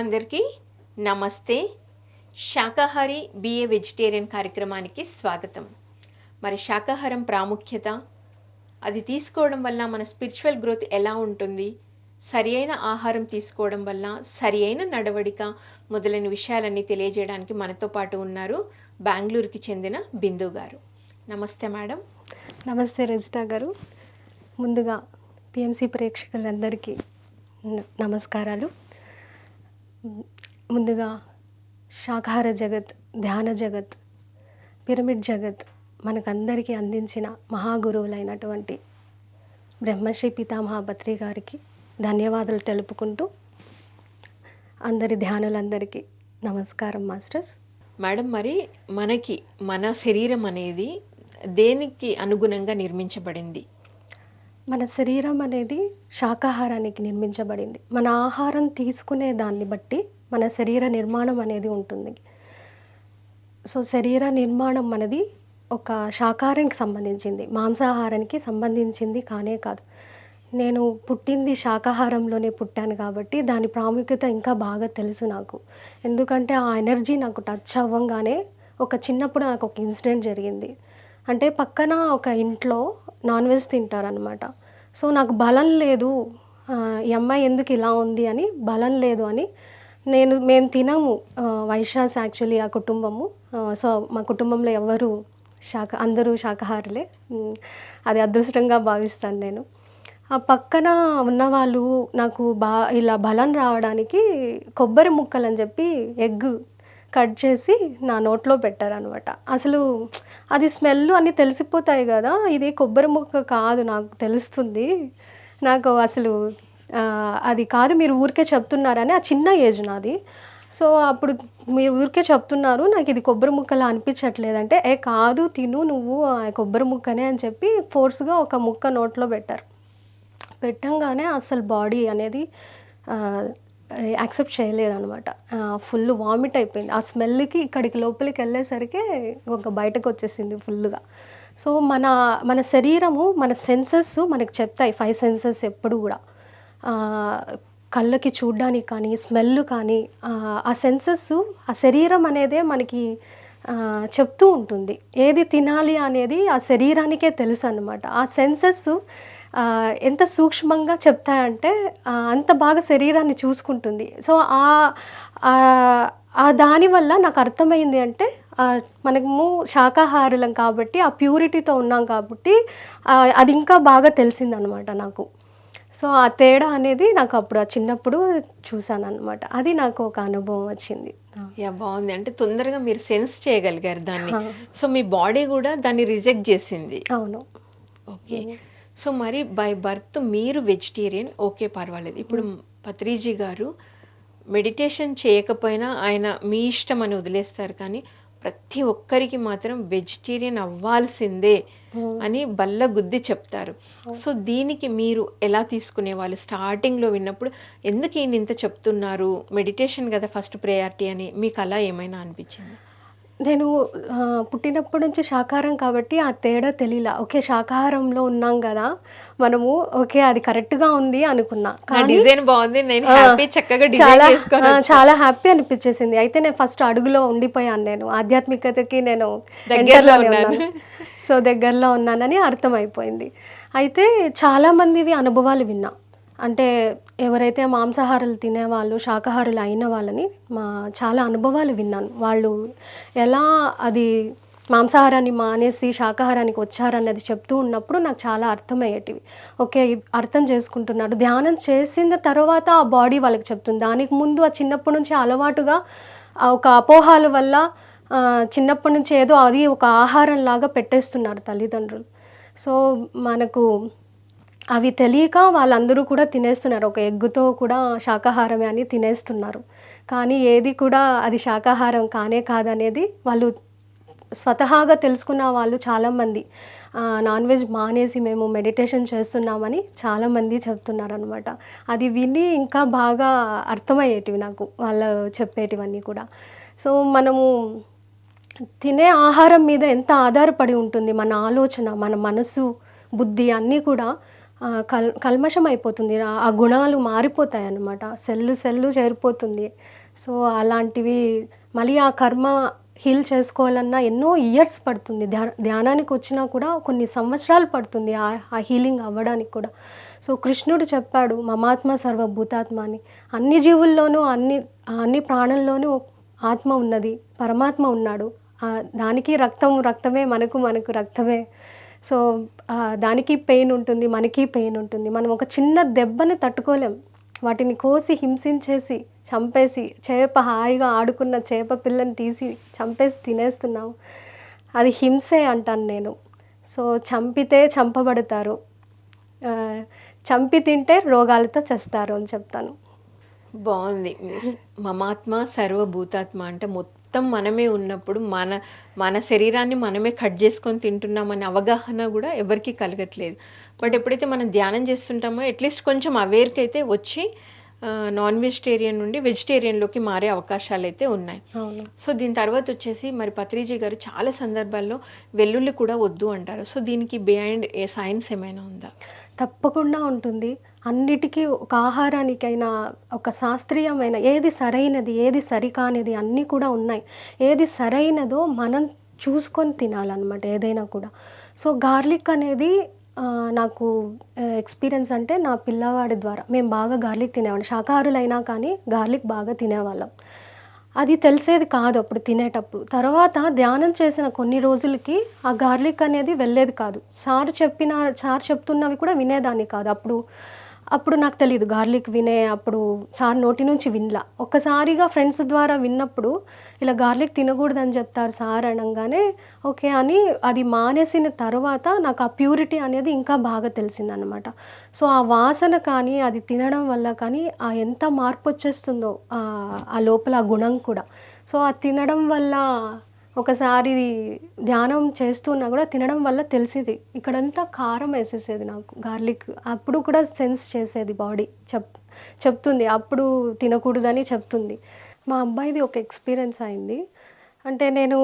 అందరికీ నమస్తే. శాకాహారి BA vegetarian కార్యక్రమానికి స్వాగతం. మరి శాకాహారం ప్రాముఖ్యత అది తీసుకోవడం వల్ల మన స్పిరిచువల్ గ్రోత్ ఎలా ఉంటుంది సరి అయిన ఆహారం తీసుకోవడం వల్ల సరి అయిన నడవడిక మొదలైన విషయాలన్నీ తెలియజేయడానికి మనతో పాటు ఉన్నారు బెంగళూరుకి చెందిన బిందు గారు. నమస్తే మేడం. నమస్తే రజిత గారు. ముందుగా పిఎంసి ప్రేక్షకులందరికీ న- నమస్కారాలు. ముందుగా శాకాహార జగత్ ధ్యాన జగత్ పిరమిడ్ జగత్ మనకందరికీ అందించిన మహాగురువులైనటువంటి బ్రహ్మశ్రీ పితామహ బత్రి గారికి ధన్యవాదాలు తెలుపుకుంటూ అందరి ధ్యానులందరికీ నమస్కారం మాస్టర్స్. మేడం మరి మనకి మన శరీరం అనేది దేనికి అనుగుణంగా నిర్మించబడింది? మన శరీరం అనేది శాకాహారానికి నిర్మించబడింది. మన ఆహారం తీసుకునే దాన్ని బట్టి మన శరీర నిర్మాణం అనేది ఉంటుంది. సో శరీర నిర్మాణం అనేది ఒక శాకాహారానికి సంబంధించింది. మాంసాహారానికి సంబంధించింది కానే కాదు. నేను పుట్టింది శాకాహారంలోనే పుట్టాను కాబట్టి దాని ప్రాముఖ్యత ఇంకా బాగా తెలుసు నాకు. ఎందుకంటే ఆ ఎనర్జీ నాకు టచ్ అవ్వంగానే ఒక చిన్నప్పుడు నాకు ఒక ఇన్సిడెంట్ జరిగింది. అంటే పక్కన ఒక ఇంట్లో నాన్ వెజ్ తింటారనమాట సో నాకు బలం లేదు. ఈ అమ్మాయి ఎందుకు ఇలా ఉంది అని బలం లేదు అని నేను మేము తినము. వైశాస్ యాక్చువల్లీ ఆ కుటుంబము. సో మా కుటుంబంలో ఎవరు శాఖ అందరూ శాకాహారులే. అది అదృష్టంగా భావిస్తాను నేను. ఆ పక్కన ఉన్నవాళ్ళు నాకు బా ఇలా బలం రావడానికి కొబ్బరి ముక్కలు అని చెప్పి ఎగ్ కట్ చేసి నా నోట్లో పెట్టారనమాట. అసలు అది స్మెల్ అన్నీ తెలిసిపోతాయి కదా ఇది కొబ్బరి ముక్క కాదు నాకు తెలుస్తుంది. నాకు అసలు అది కాదు మీరు ఊరికే చెప్తున్నారని ఆ చిన్న ఏజ్ నాది. సో అప్పుడు మీరు ఊరికే చెప్తున్నారు నాకు ఇది కొబ్బరి ముక్కలా అనిపించట్లేదంటే ఏ కాదు తిను నువ్వు ఆ కొబ్బరి ముక్కనే అని చెప్పి ఫోర్స్గా ఒక ముక్క నోట్లో పెట్టారు. పెట్టంగానే అసలు బాడీ అనేది యాక్సెప్ట్ చేయలేదనమాట ఫుల్ వామిట్ అయిపోయింది. ఆ స్మెల్కి ఇక్కడికి లోపలికి వెళ్ళేసరికి ఒక బయటకు వచ్చేసింది ఫుల్గా సో మన మన శరీరము మన సెన్సెస్ మనకు చెప్తాయి ఫైవ్ సెన్సెస్ ఎప్పుడు కూడా. కళ్ళకి చూడడానికి కానీ స్మెల్ కానీ ఆ, సెన్సెస్ ఆ శరీరం అనేదే మనకి చెప్తూ ఉంటుంది. ఏది తినాలి అనేది ఆ శరీరానికే తెలుసు అనమాట ఆ సెన్సెస్ ఎంత సూక్ష్మంగా చెప్తాయంటే అంత బాగా శరీరాన్ని చూసుకుంటుంది. సో ఆ దానివల్ల నాకు అర్థమైంది అంటే మనము శాకాహారులం కాబట్టి ఆ ప్యూరిటీతో ఉన్నాం కాబట్టి అది ఇంకా బాగా తెలిసిందనమాట నాకు. సో ఆ తేడా అనేది నాకు అప్పుడు ఆ చిన్నప్పుడు చూసాను అనమాట అది నాకు ఒక అనుభవం వచ్చింది. యా బాగుంది. అంటే తొందరగా మీరు సెన్స్ చేయగలిగారు దాన్ని. సో మీ బాడీ కూడా దాన్ని రిజెక్ట్ చేసింది. అవును. ఓకే. సో మరి బై బర్త్ మీరు వెజిటేరియన్ ఓకే పర్వాలేదు. ఇప్పుడు పత్రిజీ గారు మెడిటేషన్ చేయకపోయినా ఆయన మీ ఇష్టం అని వదిలేస్తారు కానీ ప్రతి ఒక్కరికి మాత్రం వెజిటేరియన్ అవ్వాల్సిందే అని బల్ల గుద్ది చెప్తారు. సో దీనికి మీరు ఎలా తీసుకునే వాళ్ళు? స్టార్టింగ్లో విన్నప్పుడు ఎందుకు ఈయన ఇంత చెప్తున్నారు? మెడిటేషన్ కదా ఫస్ట్ ప్రయారిటీ అని మీకు అలా ఏమైనా అనిపించింది? నేను పుట్టినప్పటి నుంచి శాకాహారం కాబట్టి ఆ తేడా తెలియలా ఓకే శాకాహారంలో ఉన్నాం కదా మనము ఓకే అది కరెక్ట్గా ఉంది అనుకున్నా. నా డిజైన్ బాగుంది నేను హ్యాపీ చక్కగా డిజైన్ చాలా చాలా హ్యాపీ అనిపించేసింది. అయితే నేను ఫస్ట్ అడుగులో ఉండిపోయాను నేను. ఆధ్యాత్మికతకి నేను దగ్గరలో ఎంటర్లోనే ఉన్నాను. ఉన్నాను. సో దగ్గరలో ఉన్నానని అర్థమైపోయింది. అయితే చాలా మందివి అనుభవాలు విన్నా. అంటే ఎవరైతే మాంసాహారాలు తినేవాళ్ళు శాకాహారులు అయిన వాళ్ళని మా చాలా అనుభవాలు విన్నాను. వాళ్ళు ఎలా అది మాంసాహారాన్ని మానేసి శాకాహారానికి వచ్చారన్నది చెప్తూ ఉన్నప్పుడు నాకు చాలా అర్థమయ్యేటివి. ఓకే అర్థం చేసుకుంటున్నారు. ధ్యానం చేసిన తర్వాత ఆ బాడీ వాళ్ళకి చెప్తుంది. దానికి ముందు ఆ చిన్నప్పటి నుంచి అలవాటుగా ఒక అపోహాల వల్ల చిన్నప్పటి నుంచి ఏదో అది ఒక ఆహారం లాగా పెట్టేస్తున్నారు తల్లిదండ్రులు. సో మనకు అవి తెలియక వాళ్ళందరూ కూడా తినేస్తున్నారు. ఒక ఎగ్గుతో కూడా శాకాహారమే అని తినేస్తున్నారు. కానీ ఏది కూడా అది శాకాహారం కానే కాదనేది వాళ్ళు స్వతహాగా తెలుసుకున్న వాళ్ళు చాలామంది. నాన్ వెజ్ మానేసి మేము మెడిటేషన్ చేస్తున్నామని చాలామంది చెప్తున్నారు అనమాట అది విని ఇంకా బాగా అర్థమయ్యేటివి నాకు వాళ్ళు చెప్పేటివన్నీ కూడా. సో మనము తినే ఆహారం మీద ఎంత ఆధారపడి ఉంటుంది? మన ఆలోచన మన మనసు బుద్ధి అన్నీ కూడా కల్ కల్మషం అయిపోతుంది ఆ గుణాలు మారిపోతాయి అన్నమాట సెల్లు సెల్లు చేరిపోతుంది. సో అలాంటివి మళ్ళీ ఆ కర్మ హీల్ చేసుకోవాలన్నా ఎన్నో ఇయర్స్ పడుతుంది. ధ్యా ధ్యానానికి వచ్చినా కూడా కొన్ని సంవత్సరాలు పడుతుంది ఆ ఆ హీలింగ్ అవ్వడానికి కూడా. సో కృష్ణుడు చెప్పాడు మమాత్మ సర్వభూతాత్మ అని అన్ని జీవుల్లోనూ అన్ని అన్ని ప్రాణంలోనూ ఆత్మ ఉన్నది. పరమాత్మ ఉన్నాడు. దానికి రక్తం రక్తమే మనకు మనకు రక్తమే. సో దానికి పెయిన్ ఉంటుంది మనకి పెయిన్ ఉంటుంది. మనం ఒక చిన్న దెబ్బని తట్టుకోలేం. వాటిని కోసి హింసించేసి చంపేసి చేప హాయిగా ఆడుకున్న చేప పిల్లని తీసి చంపేసి తినేస్తున్నాం. అది హింసే అంటాను నేను. సో చంపితే చంపబడతారు. చంపి తింటే రోగాలతో చేస్తారు అని చెప్తాను. బాగుంది. మమాత్మ సర్వభూతాత్మ అంటే మొత్తం మనమే ఉన్నప్పుడు మన మన శరీరాన్ని మనమే కట్ చేసుకొని తింటున్నామనే అవగాహన కూడా ఎవరికీ కలగట్లేదు. బట్ ఎప్పుడైతే మనం ధ్యానం చేస్తుంటామో అట్లీస్ట్ కొంచెం అవేర్కి అయితే వచ్చి నాన్ వెజిటేరియన్ నుండి వెజిటేరియన్లోకి మారే అవకాశాలు అయితే ఉన్నాయి సో దీని తర్వాత వచ్చేసి మరి పత్రిజీ గారు చాలా సందర్భాల్లో వెల్లుల్లి కూడా వద్దు అంటారు. సో దీనికి బిహైండ్ ఏ సైన్స్ ఏమైనా ఉందా? తప్పకుండా ఉంటుంది. అన్నిటికీ ఒక ఆహారానికైనా ఒక శాస్త్రీయమైన ఏది సరైనది ఏది సరికానిది అన్నీ కూడా ఉన్నాయి. ఏది సరైనదో మనం చూసుకొని తినాలన్నమాట ఏదైనా కూడా. సో గార్లిక్ అనేది నాకు ఎక్స్పీరియన్స్ అంటే నా పిల్లవాడి ద్వారా. మేము బాగా గార్లిక్ తినేవాళ్ళం. శాకాహారులైనా కానీ గార్లిక్ బాగా తినేవాళ్ళం. అది తెలిసేది కాదు అప్పుడు తినేటప్పుడు. తర్వాత ధ్యానం చేసిన కొన్ని రోజులకి ఆ గార్లిక్ అనేది వెళ్ళేది కాదు. సార్ చెప్పిన సార్ చెప్తున్నవి కూడా వినేదాన్ని కాదు. అప్పుడు అప్పుడు నాకు తెలియదు గార్లిక్ వినే అప్పుడు సార్ నోటి నుంచి వినలా. ఒక్కసారిగా ఫ్రెండ్స్ ద్వారా విన్నప్పుడు ఇలా గార్లిక్ తినకూడదని చెప్తారు సార్ అనగానే ఓకే అని అది మానేసిన తర్వాత నాకు ఆ ప్యూరిటీ అనేది ఇంకా బాగా తెలిసిందనమాట. సో ఆ వాసన కానీ అది తినడం వల్ల కానీ ఆ ఎంత మార్పు వచ్చేస్తుందో ఆ ఆ లోపల ఆ గుణం కూడా. సో ఆ తినడం వల్ల ఒకసారి ధ్యానం చేస్తున్నా కూడా తినడం వల్ల తెలిసింది. ఇక్కడంతా కారం వేసేసేది నాకు గార్లిక్. అప్పుడు కూడా సెన్స్ చేసేది బాడీ. చెప్ చెప్తుంది. అప్పుడు తినకూడదని చెప్తుంది. మా అబ్బాయిది ఒక ఎక్స్పీరియన్స్ అయింది. అంటే నేను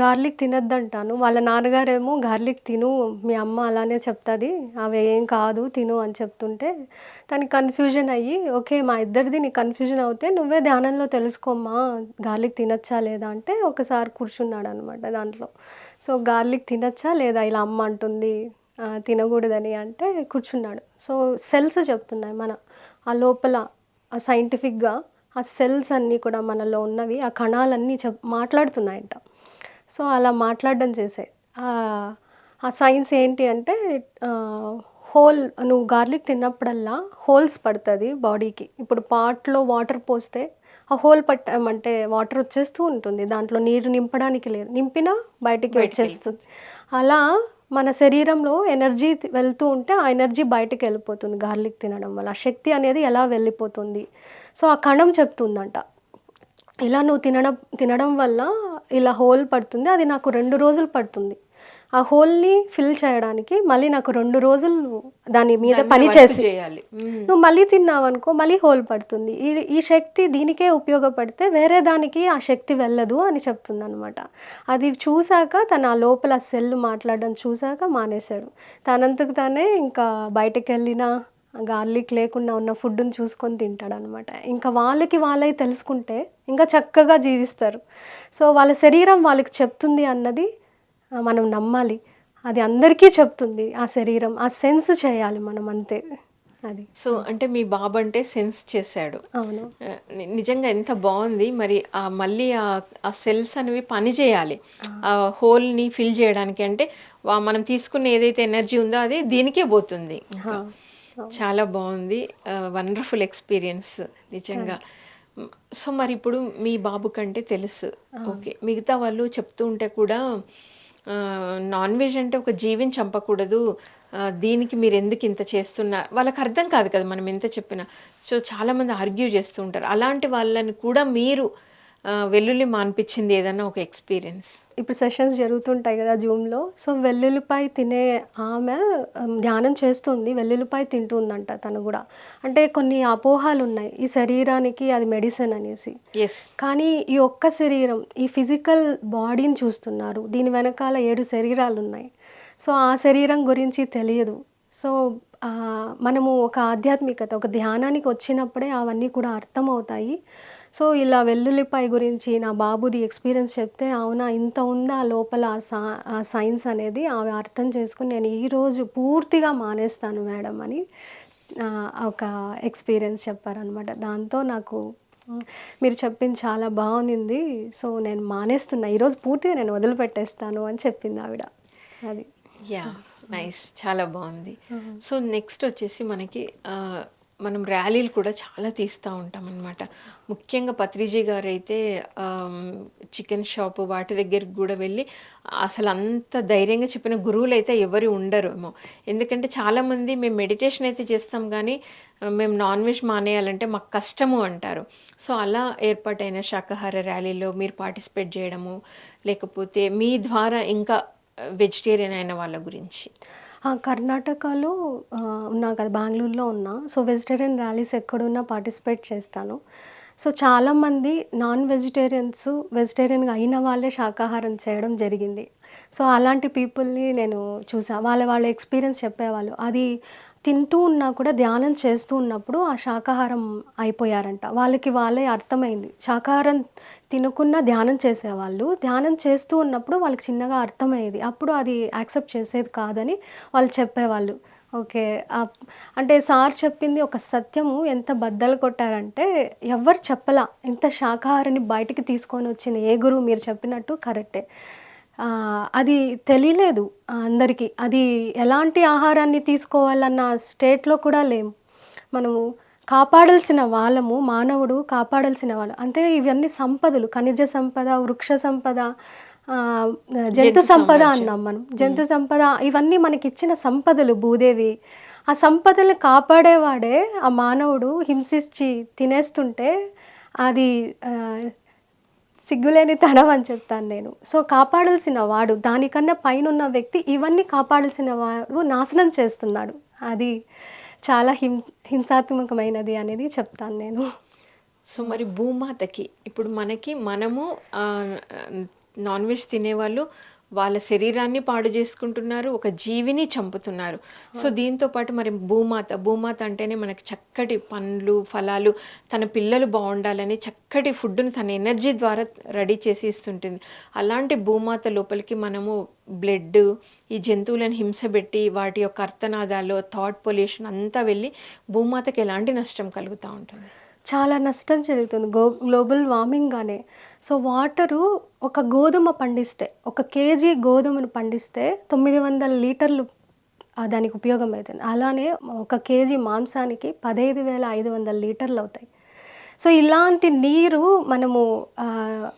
గార్లిక్ తినొద్దంటాను. వాళ్ళ నాన్నగారేమో గార్లిక్ తిను మీ అమ్మ అలానే చెప్తుంది అవి ఏం కాదు తిను అని చెప్తుంటే తనకి కన్ఫ్యూజన్ అయ్యి ఓకే మా ఇద్దరిది నీ కన్ఫ్యూజన్ అవుతే నువ్వే ధ్యానంలో తెలుసుకోమ్మా గార్లిక్ తినచ్చా లేదా? అంటే ఒకసారి కూర్చున్నాడు అనమాట దాంట్లో. సో గార్లిక్ తినచ్చా లేదా? ఇలా అమ్మ అంటుంది తినకూడదని అంటే కూర్చున్నాడు. సో సెల్స్ చెప్తున్నాయి మన ఆ లోపల ఆ సైంటిఫిక్గా ఆ సెల్స్ అన్నీ కూడా మనలో ఉన్నవి ఆ కణాలన్నీ చెప్ మాట్లాడుతున్నాయంట. సో అలా మాట్లాడడం చేసే ఆ- ఆ సైన్స్ ఏంటి అంటే హోల్ నువ్వు గార్లిక్ తిన్నప్పుడల్లా హోల్స్ పడుతుంది బాడీకి. ఇప్పుడు పాట్లో వాటర్ పోస్తే ఆ హోల్ పట్టామంటే వాటర్ వచ్చేస్తూ ఉంటుంది. దాంట్లో నీరు నింపడానికి లేదు. నింపినా బయటికి వచ్చేస్తుంది అలా మన శరీరంలో ఎనర్జీ వెళ్తూ ఉంటే ఆ ఎనర్జీ బయటకు వెళ్ళిపోతుంది. గార్లిక్ తినడం వల్ల. శక్తి అనేది ఎలా వెళ్ళిపోతుంది? సో ఆ కణం చెప్తుందంట. ఇలా నువ్వు తినడం తినడం వల్ల ఇలా హోల్ పడుతుంది. అది నాకు రెండు రోజులు పడుతుంది. ఆ హోల్ని ఫిల్ చేయడానికి మళ్ళీ నాకు రెండు రోజులు దాని మీద పని చేసి. నువ్వు మళ్ళీ తిన్నావు అనుకో మళ్ళీ హోల్ పడుతుంది. ఈ ఈ శక్తి దీనికే ఉపయోగపడితే వేరే దానికి ఆ శక్తి వెళ్ళదు అని చెప్తుంది అనమాట అది చూశాక తన ఆ లోపల సెల్ మాట్లాడడం చూశాక మానేశాడు. తనంతకు తానే ఇంకా బయటకు వెళ్ళినా గార్లిక్ లేకుండా ఉన్న ఫుడ్ని చూసుకొని తింటాడు అనమాట ఇంకా వాళ్ళకి వాళ్ళే తెలుసుకుంటే ఇంకా చక్కగా జీవిస్తారు. సో వాళ్ళ శరీరం వాళ్ళకి చెప్తుంది అన్నది మనం నమ్మాలి. అది అందరికీ చెప్తుంది. ఆ శరీరం ఆ సెన్స్ చేయాలి మనం అంతే. అది. సో అంటే మీ బాబు అంటే సెన్స్ చేశాడు. అవును. నిజంగా ఎంత బాగుంది. మరి ఆ మళ్ళీ ఆ సెల్స్ అనేవి పని చేయాలి. ఆ. హోల్ని ఫిల్ చేయడానికి అంటే మనం తీసుకున్న ఏదైతే ఎనర్జీ ఉందో అది దీనికే పోతుంది. చాలా బాగుంది. వండర్ఫుల్ ఎక్స్పీరియన్స్ నిజంగా. సో మరి ఇప్పుడు మీ బాబు కంటే తెలుసు. ఓకే. మిగతా వాళ్ళు చెప్తూ ఉంటే కూడా నాన్ వెజ్ అంటే ఒక జీవిని చంపకూడదు. దీనికి మీరు ఎందుకు ఇంత చేస్తున్నా వాళ్ళకి అర్థం కాదు కదా మనం ఎంత చెప్పినా. సో చాలామంది ఆర్గ్యూ చేస్తూ ఉంటారు. అలాంటి వాళ్ళని కూడా మీరు వెల్లుల్లి మాన్పించింది ఏదన్నా ఒక ఎక్స్పీరియన్స్? ఇప్పుడు సెషన్స్ జరుగుతుంటాయి కదా జూమ్లో. సో వెల్లుల్లిపాయ తినే ఆమె ధ్యానం చేస్తుంది. వెల్లుల్లిపాయ తింటుందంట తను కూడా. అంటే కొన్ని అపోహాలు ఉన్నాయి. ఈ శరీరానికి అది మెడిసిన్ అనేసి. ఎస్ కానీ ఈ ఒక్క శరీరం ఈ ఫిజికల్ బాడీని చూస్తున్నారు. దీని వెనకాల ఏడు శరీరాలు ఉన్నాయి సో ఆ శరీరం గురించి తెలియదు. సో మనము ఒక ఆధ్యాత్మికత ఒక ధ్యానానికి వచ్చినప్పుడే అవన్నీ కూడా అర్థమవుతాయి. సో ఇలా వెల్లుల్లిపాయ గురించి నా బాబుది ఎక్స్పీరియన్స్ చెప్తే అవునా ఇంత ఉందా లోపల ఆ సైన్స్ అనేది? ఆమె అర్థం చేసుకుని నేను ఈరోజు పూర్తిగా మానేస్తాను మేడం అని ఒక ఎక్స్పీరియన్స్ చెప్పారనమాట దాంతో నాకు "మ్, మీరు చెప్పింది చాలా బాగుంది. సో నేను మానేస్తున్నా. ఈరోజు పూర్తిగా నేను వదిలిపెట్టేస్తాను అని చెప్పింది ఆవిడ. అది. యా నైస్ చాలా బాగుంది. సో నెక్స్ట్ వచ్చేసి మనకి మనం ర్యాలీలు కూడా చాలా తీస్తూ ఉంటాం అనమాట ముఖ్యంగా పత్రిజీ గారు అయితే చికెన్ షాపు వాటి దగ్గరికి కూడా వెళ్ళి అసలు అంత ధైర్యంగా చెప్పిన గురువులు అయితే ఎవరు ఉండరు ఏమో. ఎందుకంటే చాలామంది మేము మెడిటేషన్ అయితే చేస్తాం కానీ మేము నాన్ వెజ్ మానేయాలంటే మాకు కష్టము అంటారు. సో అలా ఏర్పాటైన శాకాహార ర్యాలీలో మీరు పార్టిసిపేట్ చేయడము లేకపోతే మీ ద్వారా ఇంకా వెజిటేరియన్ అయిన వాళ్ళ గురించి. ఆ, కర్ణాటకలో ఆ, ఉన్నా కదా బెంగళూరులో ఉన్నా. సో వెజిటేరియన్ ర్యాలీస్ ఎక్కడున్నా పార్టిసిపేట్ చేస్తాను. సో చాలామంది నాన్ వెజిటేరియన్స్ వెజిటేరియన్గా అయిన వాళ్ళే శాకాహారం చేయడం జరిగింది. సో అలాంటి పీపుల్ని నేను చూసా. వాళ్ళ వాళ్ళ ఎక్స్పీరియన్స్ చెప్పేవాళ్ళు. అది తింటూ ఉన్నా కూడా ధ్యానం చేస్తూ ఉన్నప్పుడు ఆ శాకాహారం అయిపోయారంట. వాళ్ళకి వాళ్ళే అర్థమైంది. శాకాహారం తినకున్నా ధ్యానం చేసేవాళ్ళు. ధ్యానం చేస్తూ ఉన్నప్పుడు వాళ్ళకి చిన్నగా అర్థమయ్యేది. అప్పుడు అది యాక్సెప్ట్ చేసేది కాదని వాళ్ళు చెప్పేవాళ్ళు. ఓకే. అంటే సార్ చెప్పింది ఒక సత్యము. ఎంత బద్దలు కొట్టారంటే ఎవరు చెప్పలా. ఇంత శాకాహారాన్ని బయటికి తీసుకొని వచ్చిన ఏ గురువు మీరు చెప్పినట్టు కరెక్టే. అది తెలియలేదు అందరికీ. అది ఎలాంటి ఆహారాన్ని తీసుకోవాలన్న స్టేట్లో కూడా లేము మనము కాపాడాల్సిన వాళ్ళము మానవుడు కాపాడాల్సిన వాళ్ళు. అంటే ఇవన్నీ సంపదలు. ఖనిజ సంపద వృక్ష సంపద జంతు సంపద అన్నాం మనం. జంతు సంపద ఇవన్నీ మనకి ఇచ్చిన సంపదలు భూదేవి. ఆ సంపదలు కాపాడేవాడే ఆ మానవుడు. హింసించి తినేస్తుంటే అది సిగ్గులేని తనం అని చెప్తాను నేను. సో కాపాడాల్సిన వాడు దానికన్నా పైన ఉన్న వ్యక్తి ఇవన్నీ కాపాడాల్సిన వాడు నాశనం చేస్తున్నాడు. అది చాలా హిం హింసాత్మకమైనది అనేది చెప్తాను నేను. సో మరి భూమాతకి ఇప్పుడు మనకి మనము నాన్ వెజ్ తినేవాళ్ళు వాళ్ళ శరీరాన్ని పాడు చేసుకుంటున్నారు ఒక జీవిని చంపుతున్నారు. సో దీంతో పాటు మరి భూమాత భూమాత అంటేనే మనకి చక్కటి పండ్లు ఫలాలు తన పిల్లలు బాగుండాలని చక్కటి ఫుడ్ను తన ఎనర్జీ ద్వారా రెడీ చేసి ఇస్తుంటుంది. అలాంటి భూమాత లోపలికి మనము బ్లడ్ ఈ జంతువులను హింసబెట్టి వాటి యొక్క అర్థనాదాలు థాట్ పొల్యూషన్ అంతా వెళ్ళి భూమాతకి ఎలాంటి నష్టం కలుగుతూ ఉంటుంది? చాలా నష్టం జరుగుతుంది. గో గ్లోబల్ వార్మింగ్గానే సో వాటరు ఒక గోధుమ పండిస్తే ఒక కేజీ గోధుమను పండిస్తే తొమ్మిది వందల లీటర్లు దానికి ఉపయోగం అవుతుంది అలానే ఒక కేజీ మాంసానికి పదహైదు వేల ఐదు వందల లీటర్లు అవుతాయి. సో ఇలాంటి నీరు మనము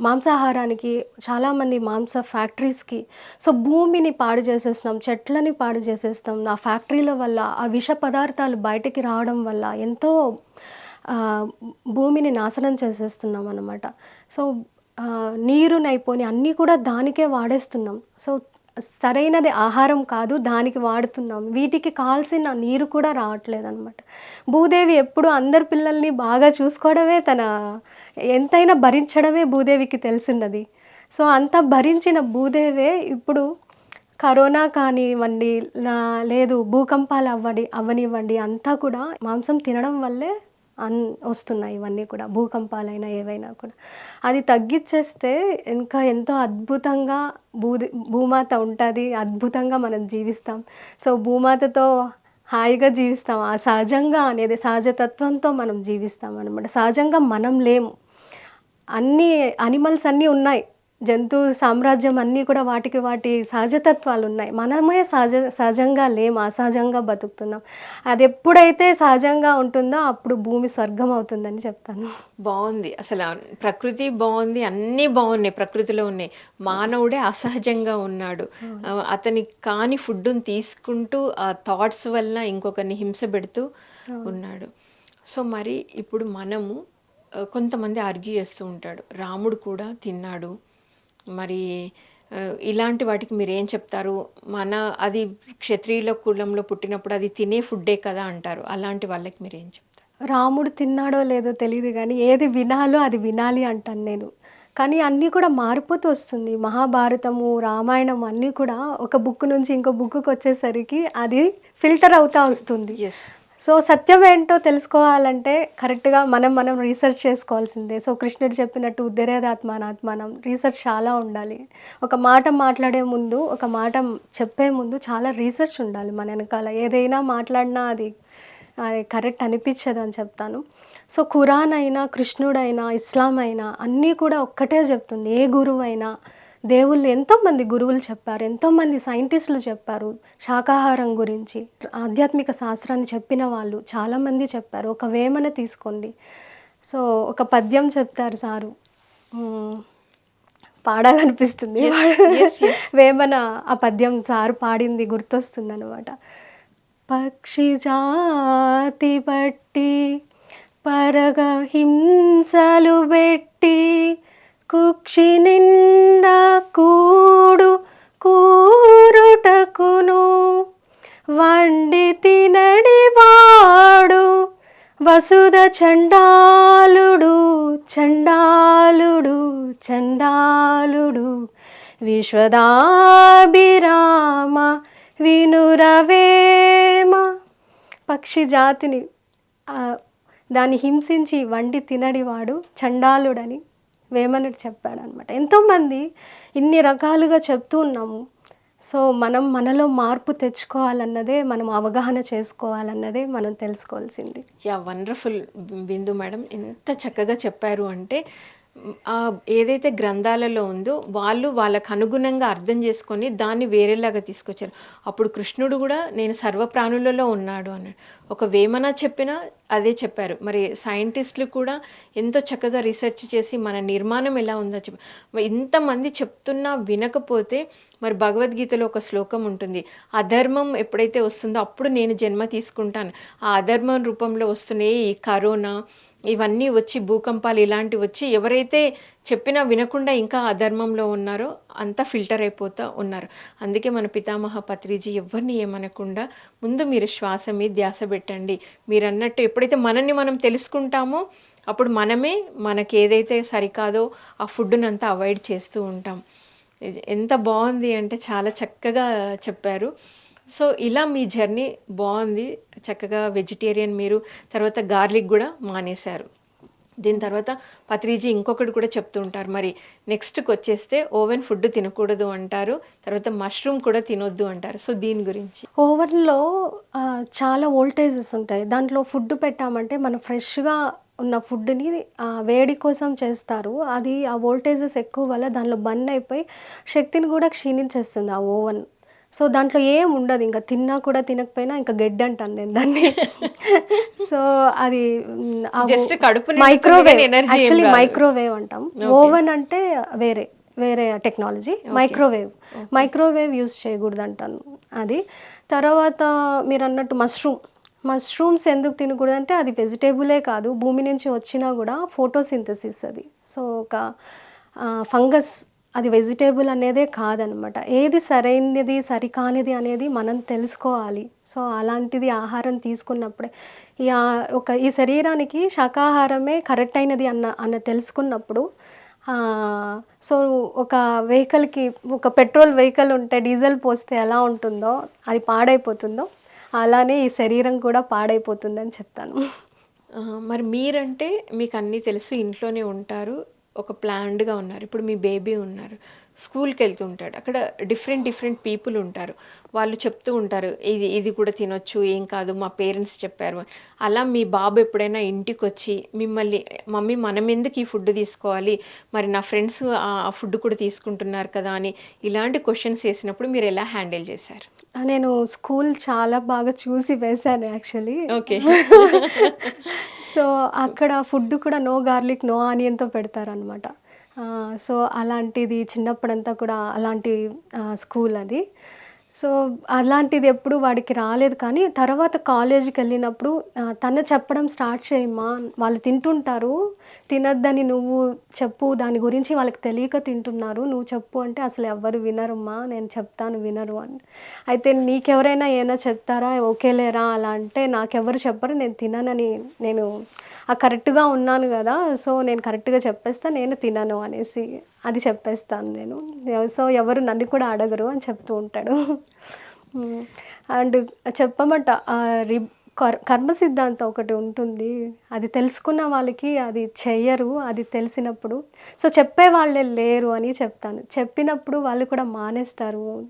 మాంసాహారానికి చాలామంది మాంస ఫ్యాక్టరీస్కి సో భూమిని పాడు చేసేస్తున్నాం చెట్లని పాడు చేసేస్తాం ఆ ఫ్యాక్టరీల వల్ల ఆ విష పదార్థాలు బయటికి రావడం వల్ల ఎంతో భూమిని నాశనం చేసేస్తున్నాం అనమాట సో నీరు నైపోని అన్నీ కూడా దానికే వాడేస్తున్నాం. సో సరైనది ఆహారం కాదు దానికి వాడుతున్నాం. వీటికి కావాల్సిన నీరు కూడా రావట్లేదు అనమాట భూదేవి ఎప్పుడు అందరి పిల్లల్ని బాగా చూసుకోవడమే తన ఎంతైనా భరించడమే భూదేవికి తెలిసినది. సో అంత భరించిన భూదేవే ఇప్పుడు కరోనా కానివ్వండి లేదు భూకంపాలు అవ్వడి అవ్వనివ్వండి అంతా కూడా మాంసం తినడం వల్లే అన్ వస్తున్నాయి ఇవన్నీ కూడా భూకంపాలైనా ఏవైనా కూడా. అది తగ్గించేస్తే ఇంకా ఎంతో అద్భుతంగా భూది భూమాత ఉంటుంది అద్భుతంగా మనం జీవిస్తాం. సో భూమాతతో హాయిగా జీవిస్తాం. ఆ సహజంగా అనేది సహజతత్వంతో మనం జీవిస్తాం అనమాట సహజంగా మనం లేము. అన్ని అనిమల్స్ అన్నీ ఉన్నాయి. జంతు సామ్రాజ్యం అన్నీ కూడా వాటికి వాటి సహజతత్వాలు ఉన్నాయి మనమే సహజ సహజంగా లేము అసహజంగా బతుకుతున్నాం. అది ఎప్పుడైతే సహజంగా ఉంటుందో అప్పుడు భూమి స్వర్గం అవుతుందని చెప్తాను. బాగుంది. అసలు ప్రకృతి బాగుంది అన్నీ బాగున్నాయి ప్రకృతిలో ఉన్నాయి. మానవుడే అసహజంగా ఉన్నాడు. అతని కాని ఫుడ్ని తీసుకుంటూ ఆ థాట్స్ వల్ల ఇంకొకరిని హింస పెడుతూ ఉన్నాడు. సో మరి ఇప్పుడు మనము కొంతమంది ఆర్గ్యూ చేస్తూ ఉంటాడు. రాముడు కూడా తిన్నాడు. మరి ఇలాంటి వాటికి మీరు ఏం చెప్తారు? మన అది క్షత్రియుల కులంలో పుట్టినప్పుడు అది తినే ఫుడ్డే కదా అంటారు. అలాంటి వాళ్ళకి మీరు ఏం చెప్తారు? రాముడు తిన్నాడో లేదో తెలియదు కానీ ఏది వినాలో అది వినాలి అంటాను నేను. కానీ అన్నీ కూడా మారిపోతూ వస్తుంది. మహాభారతము రామాయణం అన్నీ కూడా ఒక బుక్ నుంచి ఇంకో బుక్కి వచ్చేసరికి అది ఫిల్టర్ అవుతా వస్తుంది. ఎస్ సో సత్యం ఏంటో తెలుసుకోవాలంటే కరెక్ట్గా మనం మనం రీసెర్చ్ చేసుకోవాల్సిందే. సో కృష్ణుడు చెప్పినట్టు ఉద్దరేదాత్మానాత్మానం రీసెర్చ్ చాలా ఉండాలి. ఒక మాట మాట్లాడే ముందు ఒక మాట చెప్పే ముందు చాలా రీసెర్చ్ ఉండాలి మన వెనకాల. ఏదైనా మాట్లాడినా అది అది కరెక్ట్ అనిపించదు అని చెప్తాను. సో ఖురాన్ అయినా కృష్ణుడైనా ఇస్లాం అయినా అన్నీ కూడా ఒక్కటే చెప్తుంది. ఏ గురువు అయినా దేవుళ్ళు ఎంతోమంది గురువులు చెప్పారు ఎంతోమంది సైంటిస్టులు చెప్పారు శాకాహారం గురించి. ఆధ్యాత్మిక శాస్త్రాన్ని చెప్పిన వాళ్ళు చాలామంది చెప్పారు. ఒక వేమన తీసుకోండి. సో ఒక పద్యం చెప్తారు సారు. పాడాలనిపిస్తుంది. వేమన ఆ పద్యం సారు పాడింది గుర్తొస్తుంది అనమాట పక్షి జాతి బట్టి పరగ హింసలు పెట్టి కుక్షి నిండా కూడు కూరుటకును. వండి తినడివాడు వసుద వసుధ చండాలుడు చండాలుడు చండాలుడు. విశ్వదాభిరామ వినురవేమ. పక్షి జాతిని దాన్ని హింసించి వండి తినడివాడు చండాలుడని. వేమనుడు చెప్పాడు అనమాట ఎంతోమంది ఇన్ని రకాలుగా చెప్తూ ఉన్నాము. సో మనం మనలో మార్పు తెచ్చుకోవాలన్నదే మనం అవగాహన చేసుకోవాలన్నదే మనం తెలుసుకోవాల్సింది. Yeah wonderful Bindu madam. ఎంత చక్కగా చెప్పారు అంటే ఆ ఏదైతే గ్రంథాలలో ఉందో వాళ్ళు వాళ్ళకు అనుగుణంగా అర్థం చేసుకొని దాన్ని వేరేలాగా తీసుకొచ్చారు. అప్పుడు కృష్ణుడు కూడా నేను సర్వ ప్రాణులలో ఉన్నాడు అన్నాడు. ఒక వేమన చెప్పినా అదే చెప్పారు. మరి సైంటిస్టులు కూడా ఎంతో చక్కగా రీసెర్చ్ చేసి మన నిర్మాణం ఎలా ఉందో చెప్పి ఇంతమంది చెప్తున్నా వినకపోతే మరి భగవద్గీతలో ఒక శ్లోకం ఉంటుంది. అధర్మం ఎప్పుడైతే వస్తుందో అప్పుడు నేను జన్మ తీసుకుంటాను. ఆ అధర్మం రూపంలో వస్తున్నాయి ఈ కరోనా ఇవన్నీ వచ్చి భూకంపాలు ఇలాంటివి వచ్చి ఎవరైతే చెప్పినా వినకుండా ఇంకా అధర్మంలో ఉన్నారో అంతా ఫిల్టర్ అయిపోతూ ఉన్నారు. అందుకే మన పితామహ పత్రిజీ ఎవరిని ఏమనకుండా ముందు మీరు శ్వాస మీద ధ్యాస పెట్టండి. మీరు అన్నట్టు ఎప్పుడైతే మనల్ని మనం తెలుసుకుంటామో అప్పుడు మనమే మనకి ఏదైతే సరికాదో ఆ ఫుడ్ని అంతా అవాయిడ్ చేస్తూ ఉంటాం. ఎంత బాగుంది అంటే చాలా చక్కగా చెప్పారు. సో ఇలా మీ జర్నీ బాగుంది. చక్కగా వెజిటేరియన్ మీరు తర్వాత గార్లిక్ కూడా మానేశారు. దీని తర్వాత పత్రిజీ ఇంకొకటి కూడా చెప్తూ ఉంటారు. మరి నెక్స్ట్కి వచ్చేస్తే ఓవెన్ ఫుడ్ తినకూడదు అంటారు. తర్వాత మష్రూమ్ కూడా తినొద్దు అంటారు. సో దీని గురించి. ఓవెన్లో చాలా వోల్టేజెస్ ఉంటాయి. దాంట్లో ఫుడ్ పెట్టామంటే మనం ఫ్రెష్గా ఉన్న ఫుడ్ని వేడి కోసం చేస్తారు. అది ఆ వోల్టేజెస్ ఎక్కువ వల్ల దానిలో బన్ అయిపోయి శక్తిని కూడా క్షీణించేస్తుంది ఆ ఓవెన్. సో దాంట్లో ఏం ఉండదు. ఇంకా తిన్నా కూడా తినకపోయినా ఇంకా గెడ్డ అంటాను నేను దాన్ని. సో అది మైక్రోవేవ్ యాక్చువల్లీ. మైక్రోవేవ్ అంటాం. ఓవెన్ అంటే వేరే వేరే టెక్నాలజీ మైక్రోవేవ్ మైక్రోవేవ్ యూస్ చేయకూడదు అంటాను అది. తర్వాత మీరు అన్నట్టు మష్రూమ్ మష్రూమ్స్ ఎందుకు తినకూడదు అంటే అది వెజిటేబులే కాదు. భూమి నుంచి వచ్చినా కూడా ఫోటోసింథసిస్ అది. సో ఒక ఫంగస్ అది వెజిటేబుల్ అనేదే కాదనమాట. ఏది సరైనది సరికానిది అనేది మనం తెలుసుకోవాలి. సో అలాంటిది ఆహారం తీసుకున్నప్పుడే. ఈ ఒక ఈ శరీరానికి శాకాహారమే కరెక్ట్ అయినది అన్న అన్న తెలుసుకున్నప్పుడు సో ఒక వెహికల్కి ఒక పెట్రోల్ వెహికల్ ఉంటే డీజిల్ పోస్తే ఎలా ఉంటుందో అది పాడైపోతుందో అలానే ఈ శరీరం కూడా పాడైపోతుందని చెప్తాను. మరి మీరంటే మీకు అన్నీ తెలుసు ఇంట్లోనే ఉంటారు. ఒక ప్లాన్డ్గా ఉన్నారు. ఇప్పుడు మీ బేబీ ఉన్నారు. స్కూల్కి వెళ్తుంటాడు అక్కడ డిఫరెంట్ డిఫరెంట్ పీపుల్ ఉంటారు. వాళ్ళు చెప్తూ ఉంటారు ఇది ఇది కూడా తినొచ్చు ఏం కాదు మా పేరెంట్స్ చెప్పారు. అలా మీ బాబు ఎప్పుడైనా ఇంటికి వచ్చి మిమ్మల్ని మమ్మీ మనం ఎందుకు ఈ ఫుడ్ తీసుకోవాలి? మరి నా ఫ్రెండ్స్ ఆ ఫుడ్ కూడా తీసుకుంటున్నారు కదా అని ఇలాంటి క్వశ్చన్స్ వేసినప్పుడు మీరు ఎలా హ్యాండిల్ చేశారు? నేను స్కూల్ చాలా బాగా చూసి వేశాను యాక్చువల్లీ. ఓకే. సో అక్కడ ఫుడ్ కూడా నో గార్లిక్ నో ఆనియన్తో పెడతారనమాట సో అలాంటిది చిన్నప్పుడంతా కూడా అలాంటి స్కూల్ అది. సో అలాంటిది ఎప్పుడు వాడికి రాలేదు. కానీ తర్వాత కాలేజీకి వెళ్ళినప్పుడు తను చెప్పడం స్టార్ట్ చేయమ్మా వాళ్ళు తింటుంటారు. తినద్దని నువ్వు చెప్పు దాని గురించి వాళ్ళకి తెలియక తింటున్నారు. నువ్వు చెప్పు అంటే అసలు ఎవ్వరు వినరమ్మా నేను చెప్తాను వినరు అని. అయితే నీకెవరైనా ఏమైనా చెప్తారా? ఓకేలేరా అలా అంటే నాకెవరు చెప్పరు నేను తిననని నేను ఆ కరెక్ట్గా ఉన్నాను కదా సో నేను కరెక్ట్గా చెప్పేస్తా నేను తినను అనేసి. అది చెప్పేస్తాను నేను. సో ఎవరు నన్ను కూడా అడగరు అని చెప్తూ ఉంటాడు. అండ్ చెప్పమంట రిబ్ రి కర్- కర్మ సిద్ధాంతం ఒకటి ఉంటుంది. అది తెలుసుకున్న వాళ్ళకి అది చెయ్యరు అది తెలిసినప్పుడు. సో చెప్పే వాళ్ళే లేరు అని చెప్తాను. చెప్పినప్పుడు వాళ్ళు కూడా మానేస్తారు.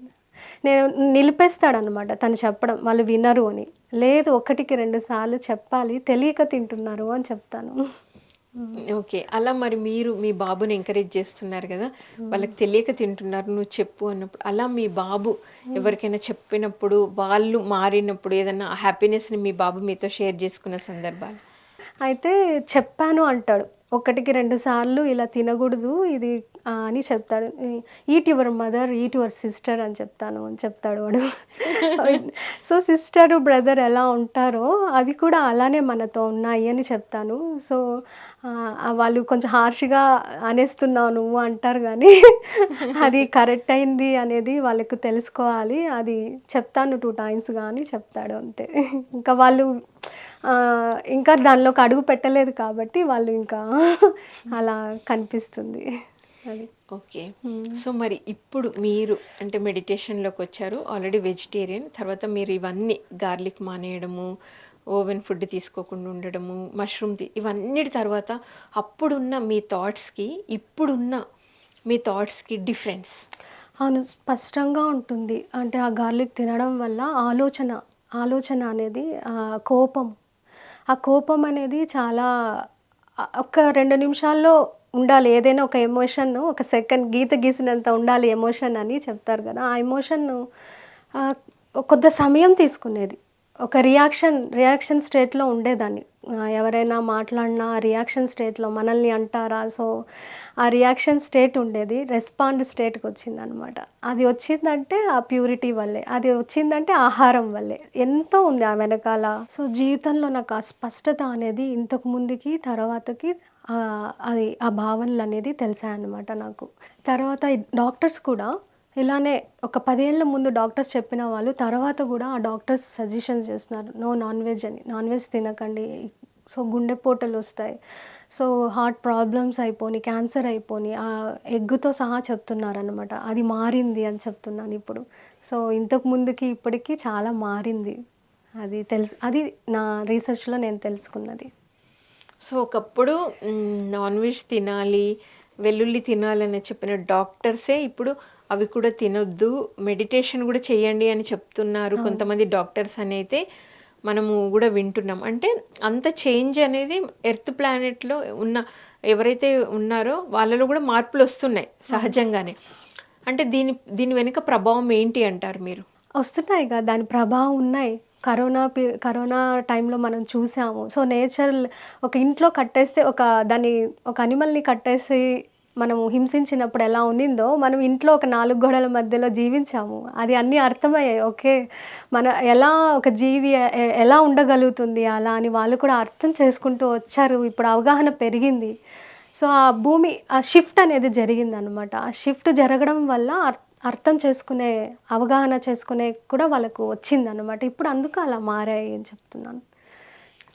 నేను నిలిపేస్తాడనమాట తను చెప్పడం వాళ్ళు వినరు అని. లేదు ఒకటికి రెండు సార్లు చెప్పాలి తెలియక తింటున్నారు అని చెప్తాను. ఓకే. అలా మరి మీరు మీ బాబుని ఎంకరేజ్ చేస్తున్నారు కదా వాళ్ళకి తెలియక తింటున్నారు నువ్వు చెప్పు అన్నప్పుడు అలా మీ బాబు ఎవరికైనా చెప్పినప్పుడు వాళ్ళు మారినప్పుడు ఏదైనా హ్యాపీనెస్ని మీ బాబు మీతో షేర్ చేసుకున్న సందర్భాలు? అయితే చెప్పాను అంటాడు. ఒకటికి రెండు సార్లు ఇలా తినకూడదు ఇది అని చెప్తాడు. Eat your mother eat your sister అని చెప్తాను అని చెప్తాడు వాడు. సో సిస్టర్ బ్రదర్ ఎలా ఉంటారో అవి కూడా అలానే మనతో ఉన్నాయి అని చెప్తాను. సో వాళ్ళు కొంచెం హార్ష్గా అనేస్తున్నావు నువ్వు అంటారు కానీ అది కరెక్ట్ అయింది అనేది వాళ్ళకు తెలుసుకోవాలి. అది చెప్తాను టూ టైమ్స్ కానీ చెప్తాడు అంతే. ఇంకా వాళ్ళు ఇంకా దానిలోకి అడుగు పెట్టలేదు కాబట్టి వాళ్ళు ఇంకా అలా కనిపిస్తుంది. అది. ఓకే. సో మరి ఇప్పుడు మీరు అంటే మెడిటేషన్లోకి వచ్చారు ఆల్రెడీ వెజిటేరియన్ తర్వాత మీరు ఇవన్నీ గార్లిక్ మానేయడము ఓవెన్ ఫుడ్ తీసుకోకుండా ఉండడము మష్రూమ్ ఇవన్నిటి తర్వాత అప్పుడున్న మీ థాట్స్కి ఇప్పుడున్న మీ థాట్స్కి డిఫరెన్స్? అవును స్పష్టంగా ఉంటుంది. అంటే ఆ గార్లిక్ తినడం వల్ల ఆలోచన ఆలోచన అనేది కోపం. ఆ కోపం అనేది చాలా ఒక రెండు నిమిషాల్లో ఉండాలి. ఏదైనా ఒక ఎమోషన్ ఒక సెకండ్ గీత గీసినంత ఉండాలి ఎమోషన్ అని చెప్తారు కదా. ఆ ఎమోషన్ కొద్ది సమయం తీసుకునేది. ఒక రియాక్షన్ రియాక్షన్ స్టేట్లో ఉండేదాన్ని. ఎవరైనా మాట్లాడినా రియాక్షన్ స్టేట్లో మనల్ని అంటారా? సో ఆ రియాక్షన్ స్టేట్ ఉండేది. రెస్పాండ్ స్టేట్కి వచ్చింది అనమాట అది వచ్చిందంటే ఆ ప్యూరిటీ వల్లే. అది వచ్చిందంటే ఆహారం వల్లే. ఎంతో ఉంది ఆ వెనకాల. సో జీవితంలో నాకు ఆ స్పష్టత అనేది ఇంతకు ముందుకి తర్వాతకి అది ఆ భావనలు అనేది తెలిసాయన్నమాట నాకు. తర్వాత డాక్టర్స్ కూడా ఇలానే ఒక పదేళ్ళ ముందు డాక్టర్స్ చెప్పిన వాళ్ళు తర్వాత కూడా ఆ డాక్టర్స్ సజెషన్స్ చేస్తున్నారు. నో నాన్ వెజ్ అని. నాన్ వెజ్ తినకండి. సో గుండెపోటలు వస్తాయి. సో హార్ట్ ప్రాబ్లమ్స్ అయిపోయి క్యాన్సర్ అయిపోయి ఆ ఎగ్గుతో సహా చెప్తున్నారనమాట అది మారింది అని చెప్తున్నాను ఇప్పుడు. సో ఇంతకు ముందుకి ఇప్పటికి చాలా మారింది. అది తెలుసు. అది నా రీసెర్చ్లో నేను తెలుసుకున్నది. సో ఒకప్పుడు నాన్ వెజ్ తినాలి వెల్లుల్లి తినాలని చెప్పిన డాక్టర్సే ఇప్పుడు అవి కూడా తినొద్దు. మెడిటేషన్ కూడా చేయండి అని చెప్తున్నారు కొంతమంది డాక్టర్స్ అని అయితే. మనము కూడా వింటున్నాం. అంటే అంత చేంజ్ అనేది ఎర్త్ ప్లానెట్లో ఉన్న ఎవరైతే ఉన్నారో వాళ్ళలో కూడా మార్పులు వస్తున్నాయి సహజంగానే. అంటే దీని దీని వెనుక ప్రభావం ఏంటి అంటారు మీరు? వస్తున్నాయి కదా. దాని ప్రభావం ఉన్నాయి. కరోనా పీ- కరోనా టైంలో మనం చూసాము. సో నేచర్ ఒక ఇంట్లో కట్టేస్తే ఒక దాన్ని ఒక అనిమల్ని కట్టేసి మనము హింసించినప్పుడు ఎలా ఉన్నిందో మనం ఇంట్లో ఒక నాలుగు గోడల మధ్యలో జీవించాము. అది అన్నీ అర్థమయ్యాయి. ఓకే మన ఎలా ఒక జీవి ఎలా ఉండగలుగుతుంది అలా అని వాళ్ళు కూడా అర్థం చేసుకుంటూ వచ్చారు. ఇప్పుడు అవగాహన పెరిగింది. సో ఆ భూమి ఆ షిఫ్ట్ అనేది జరిగింది అనమాట ఆ షిఫ్ట్ జరగడం వల్ల అర్- అర్థం చేసుకునే అవగాహన చేసుకునే కూడా వాళ్ళకు వచ్చింది అనమాట ఇప్పుడు అందుకు అలా మారాయి అని చెప్తున్నాను.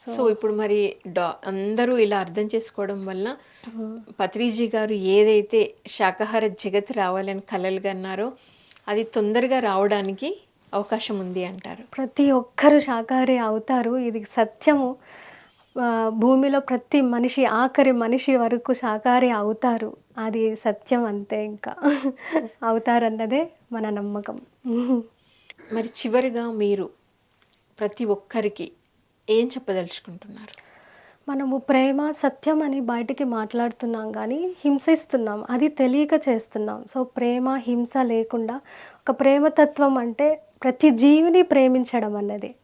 సో ఇప్పుడు మరి డా అందరూ ఇలా అర్థం చేసుకోవడం వల్ల పత్రిజీ గారు ఏదైతే శాకాహార జగత్ రావాలని కలలు కన్నారో అది తొందరగా రావడానికి అవకాశం ఉంది అంటారు. ప్రతి ఒక్కరు శాకాహారి అవుతారు. ఇది సత్యము. భూమిలో ప్రతి మనిషి ఆఖరి మనిషి వరకు శాకాహారి అవుతారు. అది సత్యం అంతే ఇంకా. అవుతారన్నదే మన నమ్మకం. మరి చివరిగా మీరు ప్రతి ఒక్కరికి ఏం చెప్పదలుచుకుంటున్నారు? మనము ప్రేమ సత్యం అని బయటికి మాట్లాడుతున్నాం కానీ హింసిస్తున్నాం. అది తెలియక చేస్తున్నాం. సో ప్రేమ హింస లేకుండా ఒక ప్రేమతత్వం అంటే ప్రతి జీవిని ప్రేమించడం అన్నది.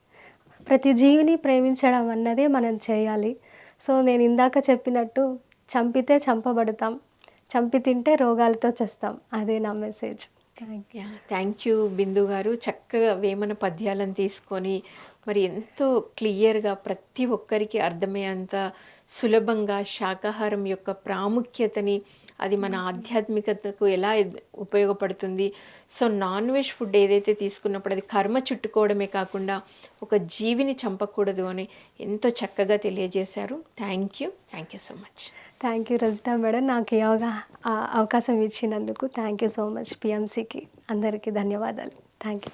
ప్రతి జీవిని ప్రేమించడం అన్నదే మనం చేయాలి. సో నేను ఇందాక చెప్పినట్టు చంపితే చంపబడతాం చంపి తింటే రోగాలతో చేస్తాం. అదే నా message. Thank you thank you Bindu garu చక్కగా వేమన పద్యాలను తీసుకొని మరి ఎంతో క్లియర్గా ప్రతి ఒక్కరికి అర్థమయ్యేంత సులభంగా శాకాహారం యొక్క ప్రాముఖ్యతని అది మన ఆధ్యాత్మికతకు ఎలా ఉపయోగపడుతుంది. సో నాన్ వెజ్ ఫుడ్ ఏదైతే తీసుకున్నప్పుడు అది కర్మ చుట్టుకోవడమే కాకుండా ఒక జీవిని చంపకూడదు అని ఎంతో చక్కగా తెలియజేశారు. Thank you. Thank you so much. Thank you Rajitha madam. నాకు ఈ ఆ అవకాశం ఇచ్చినందుకు థ్యాంక్ యూ సో మచ్. పిఎంసికి అందరికీ ధన్యవాదాలు. Thank you.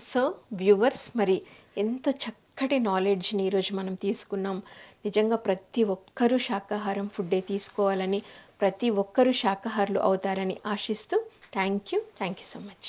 సో వ్యూవర్స్ మరి ఎంతో చక్కటి నాలెడ్జ్ని ఈరోజు మనం తీసుకున్నాం. నిజంగా ప్రతి ఒక్కరూ శాకాహారం ఫుడ్డే తీసుకోవాలని ప్రతి ఒక్కరూ శాకాహారులు అవుతారని ఆశిస్తూ thank you thank you so much